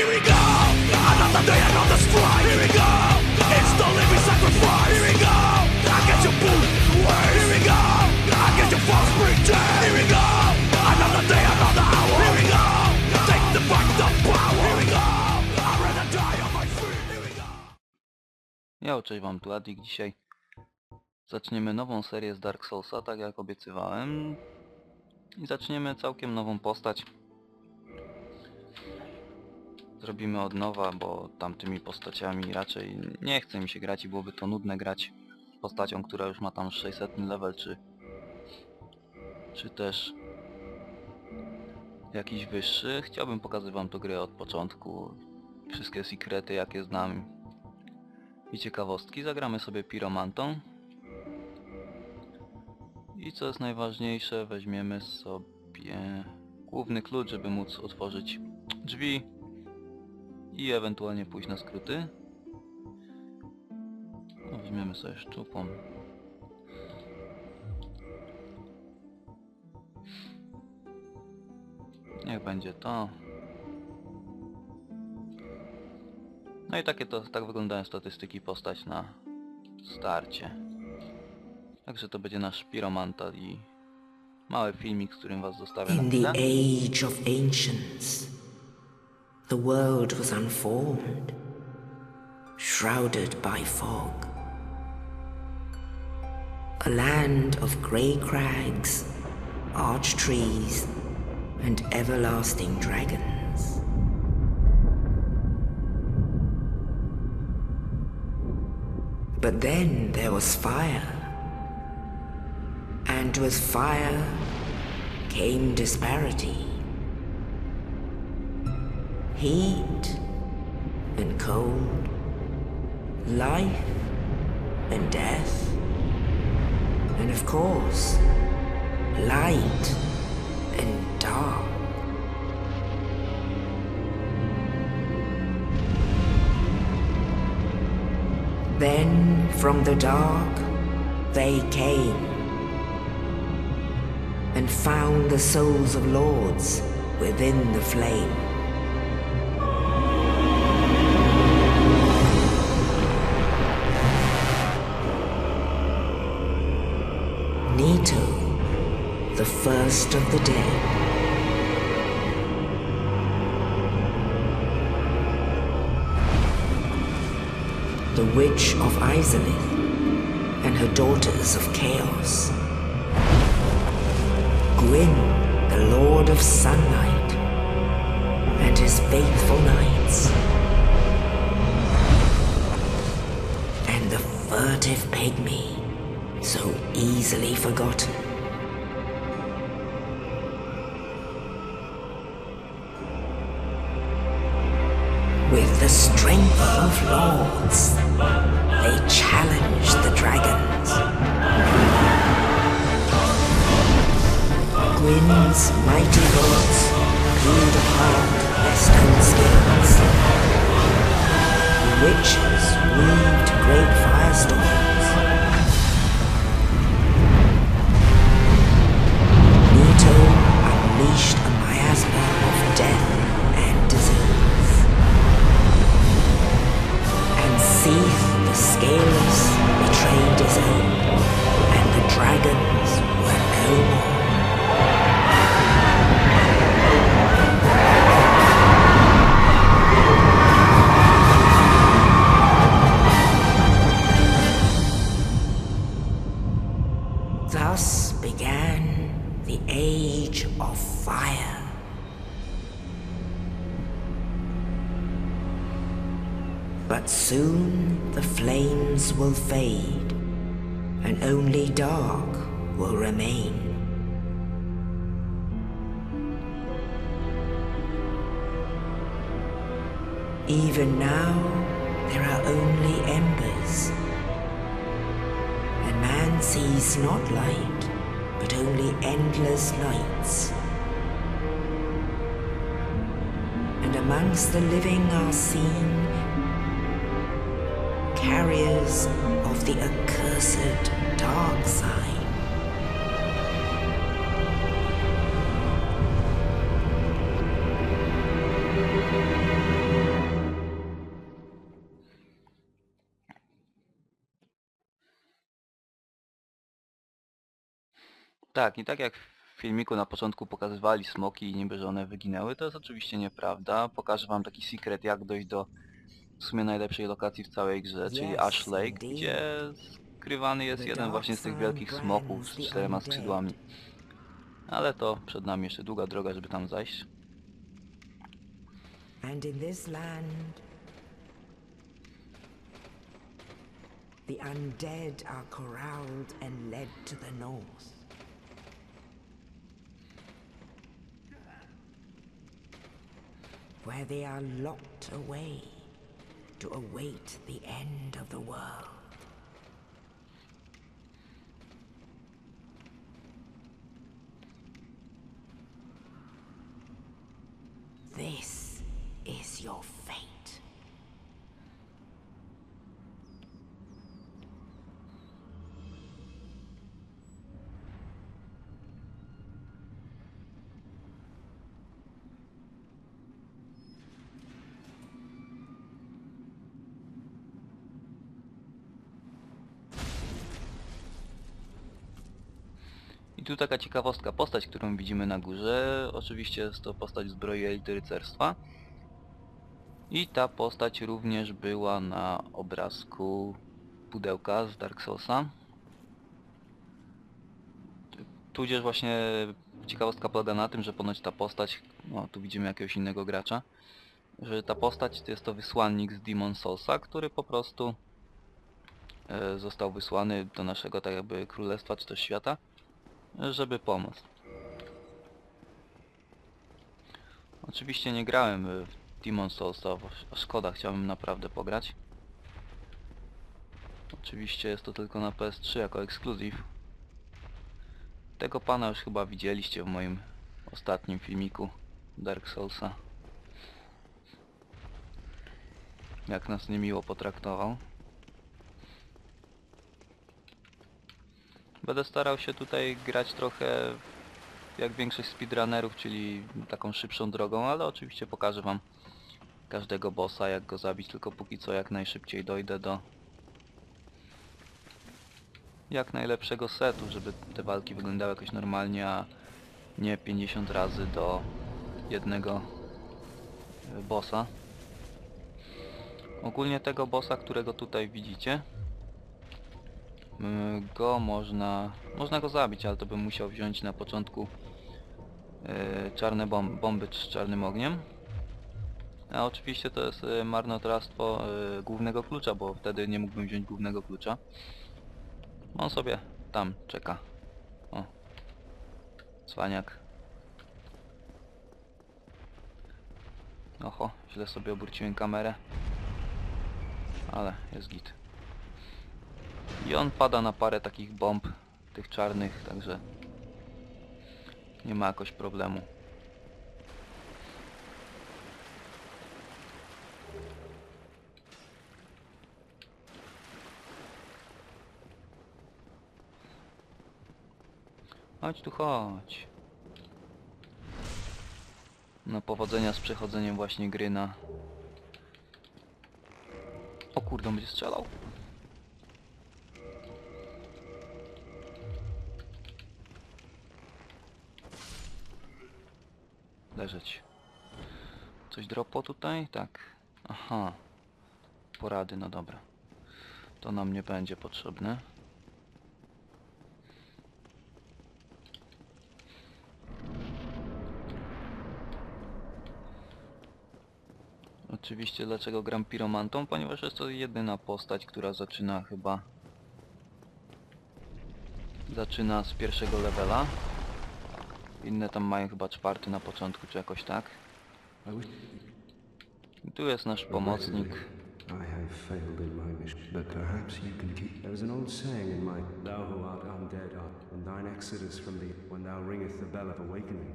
Here we go. Another day, another strike. Here we go. It's the living sacrifice. Here we go. Against your boot. Here we go. Against your false pretense. Here we go. Another day, another hour. Here we go. Take the the power. Here we go. Ja cześć wam, tu Adik. Dzisiaj zaczniemy nową serię z Dark Soulsa, tak jak obiecywałem. I zaczniemy całkiem nową postać. Zrobimy od nowa, bo tamtymi postaciami raczej nie chce mi się grać i byłoby to nudne grać postacią, która już ma tam 600 level, czy czy też jakiś wyższy. Chciałbym pokazać wam tę grę od początku. Wszystkie sekrety jakie znam i ciekawostki. Zagramy sobie piromantą. I co jest najważniejsze, weźmiemy sobie główny klucz, żeby móc otworzyć drzwi i ewentualnie pójść na skróty. No, weźmiemy sobie szczupą. Niech będzie to. No i takie to, tak wyglądają statystyki postać na starcie. Także to będzie nasz piromanta i mały filmik, z którym was zostawię na chwilę. The world was unformed, shrouded by fog. A land of grey crags, arch trees, and everlasting dragons. But then there was fire. And with fire came disparity. Heat and cold, life and death, and of course, light and dark. Then from the dark they came and found the souls of lords within the flame. First of the dead. The Witch of Izalith and her daughters of Chaos. Gwyn, the Lord of Sunlight, and his faithful knights. And the furtive pygmy, so easily forgotten. With the strength of lords, they challenged the dragons. Gwyn's mighty bullets peeled apart their stone skins. The witches weaved great firestorms. Seath the Scaleless betrayed his own, and the dragons were no more. But soon the flames will fade, and only dark will remain. Even now, there are only embers. And man sees not light, but only endless nights. And amongst the living are seen carriers of the accursed dark side. Tak, i tak jak w filmiku na początku pokazywali smoki i niby, że one wyginęły, to jest oczywiście nieprawda. Pokażę wam taki secret, jak dojść do w sumie najlepszej lokacji w całej grze, czyli Ash Lake, gdzie skrywany jest jeden właśnie z tych wielkich smoków z czterema skrzydłami. Ale to przed nami jeszcze długa droga, żeby tam zajść. And in this land, the undead are corralled and led to the north. Where they are locked away to await the end of the world. I tu taka ciekawostka, postać, którą widzimy na górze, oczywiście jest to postać zbroi elity rycerstwa. I ta postać również była na obrazku pudełka z Dark Soulsa. Tudzież właśnie ciekawostka polega na tym, że ponoć ta postać, no tu widzimy jakiegoś innego gracza, że ta postać to jest to wysłannik z Demon Soulsa, który po prostu e, został wysłany do naszego tak jakby królestwa czy też świata, żeby pomóc. Oczywiście nie grałem w Demon Souls, szkoda, chciałbym naprawdę pograć. Oczywiście jest to tylko na PS3 jako ekskluzyw. Tego pana już chyba widzieliście w moim ostatnim filmiku Dark Soulsa. Jak nas niemiło potraktował. Będę starał się tutaj grać trochę jak większość speedrunnerów, czyli taką szybszą drogą, ale oczywiście pokażę wam każdego bossa, jak go zabić, tylko póki co jak najszybciej dojdę do jak najlepszego setu, żeby te walki wyglądały jakoś normalnie, a nie 50 razy do jednego e, bossa. Ogólnie tego bossa, którego tutaj widzicie, go można... Można go zabić, ale to bym musiał wziąć na początku e, czarne bom bomby z czarnym ogniem. A oczywiście to jest e, marnotrawstwo głównego klucza, bo wtedy nie mógłbym wziąć głównego klucza. On sobie tam czeka. O. Cwaniak. Oho, źle sobie obróciłem kamerę. Ale jest git. I on pada na parę takich bomb, tych czarnych, także nie ma jakoś problemu. Chodź tu, chodź. No powodzenia z przechodzeniem właśnie gry na... O kurde, on będzie strzelał. Leżeć. Coś dropo tutaj? Tak. Aha. Porady, no dobra. To nam nie będzie potrzebne. Oczywiście dlaczego gram piromantą? Ponieważ jest to jedyna postać, która zaczyna chyba... Zaczyna z pierwszego levela. Inne tam mają chyba czwarty na początku, czy jakoś tak. I tu jest nasz pomocnik. I have failed in my mission, but perhaps you can keep. There is an old saying in my Thou who art undead art, when thine exodus from the when thou ringest the bell of awakening.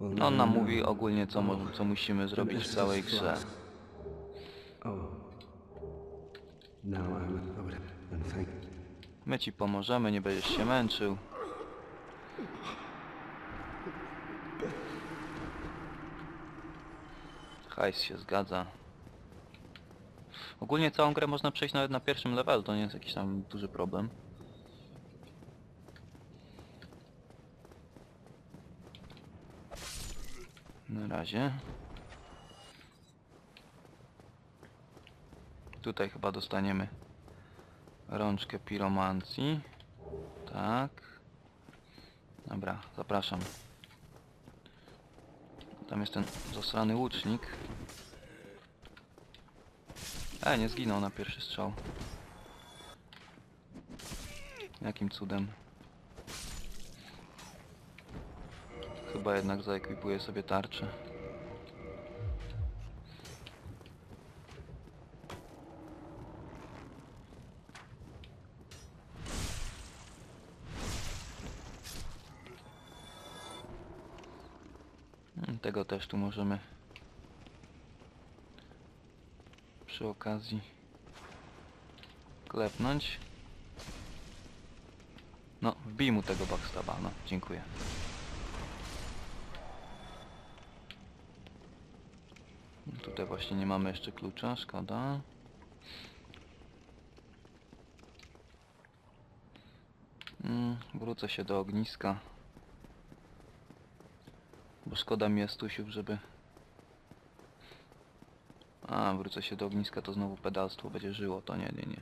No, On nam mówi ogólnie co, mo- co musimy zrobić w całej grze. Oh. And. My ci pomożemy, nie będziesz się męczył. Hajs się zgadza. Ogólnie całą grę można przejść nawet na pierwszym levelu, to nie jest jakiś tam duży problem. Na razie. Tutaj chyba dostaniemy rączkę piromancji. Tak. Dobra, zapraszam. Tam jest ten zasrany łucznik. E, nie zginął na pierwszy strzał. Jakim cudem? Chyba jednak zaekwipuję sobie tarczę. Tego też tu możemy przy okazji klepnąć. No, wbij mu tego backstaba, no, dziękuję. Tutaj właśnie nie mamy jeszcze klucza, szkoda. Mm, wrócę się do ogniska. Bo szkoda mi Estusiów, żeby... A, wrócę się do ogniska, to znowu pedalstwo będzie żyło, to nie, nie, nie.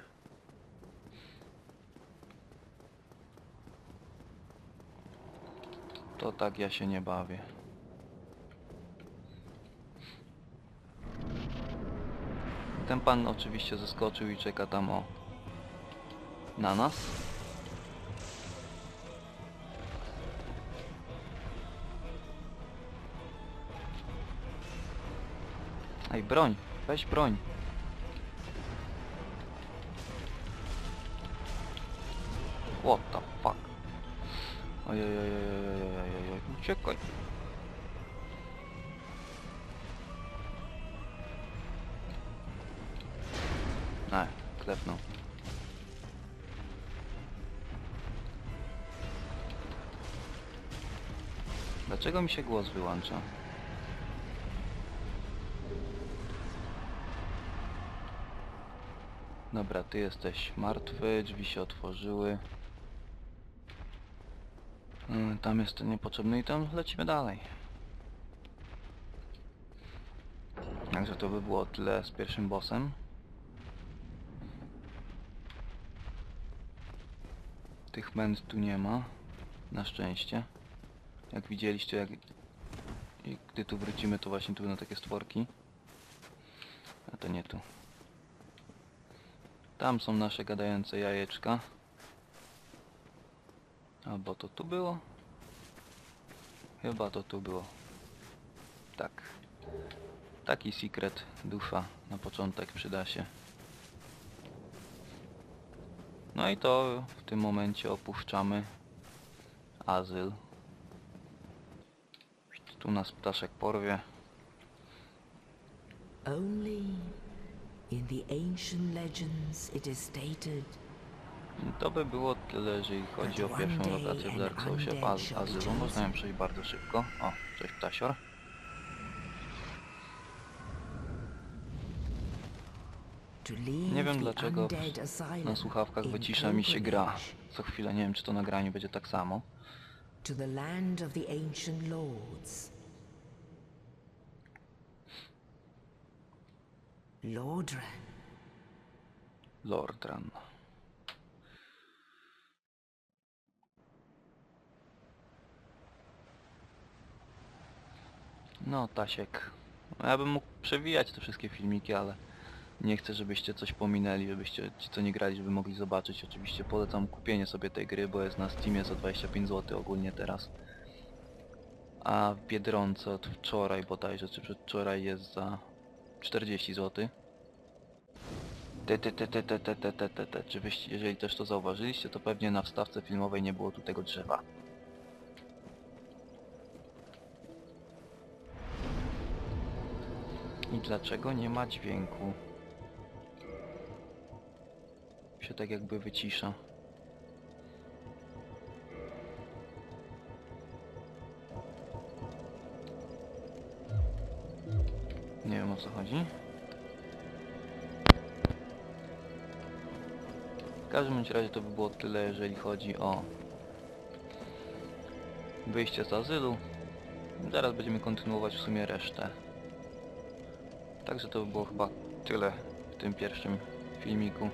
To tak ja się nie bawię. Ten pan oczywiście zeskoczył i czeka tam o... Na nas. Ej, broń! Weź broń! What the fuck? Klepnął. Dlaczego mi się głos wyłącza? Dobra, ty jesteś martwy, drzwi się otworzyły. Mm, Tam jest ten niepotrzebny i tam lecimy dalej. Także to by było tyle z pierwszym bossem. Tych męd tu nie ma. Na szczęście. Jak widzieliście, jak... Gdy tu wrócimy, to właśnie tu będą takie stworki. A to nie tu. Tam są nasze gadające jajeczka. Albo to tu było? Chyba to tu było. Tak. Taki secret dusza na początek przyda się. No i to w tym momencie opuszczamy azyl. Tu nas ptaszek porwie. Only in the ancient legends it is stated To by było tyle, jeżeli chodzi o pierwszą lokację w Dark Soulsie w az azylu. Można ją przejść bardzo szybko. O, cześć ptasior. Nie wiem dlaczego na słuchawkach wycisza mi się gra. Co chwilę nie wiem czy to nagranie będzie tak samo. to the land of the ancient lords. Lordran, Lordran. No, Tasiek. Ja bym mógł przewijać te wszystkie filmiki, ale nie chcę, żebyście coś pominęli, żebyście ci, co nie grali, żeby mogli zobaczyć. Oczywiście polecam kupienie sobie tej gry, bo jest na Steamie za 25 zł ogólnie teraz. A w Biedronce od wczoraj bodajże, czy przedwczoraj jest za 40 zł. Te, te, te, te, te, te, te, te, te. Czy jeżeli też to zauważyliście, to pewnie na wstawce filmowej nie było tu tego drzewa. I dlaczego nie ma dźwięku? Się tak jakby wycisza. Nie wiem o co chodzi. W każdym razie to by było tyle, jeżeli chodzi o wyjście z azylu. Zaraz będziemy kontynuować w sumie resztę. Także to by było chyba tyle w tym pierwszym filmiku.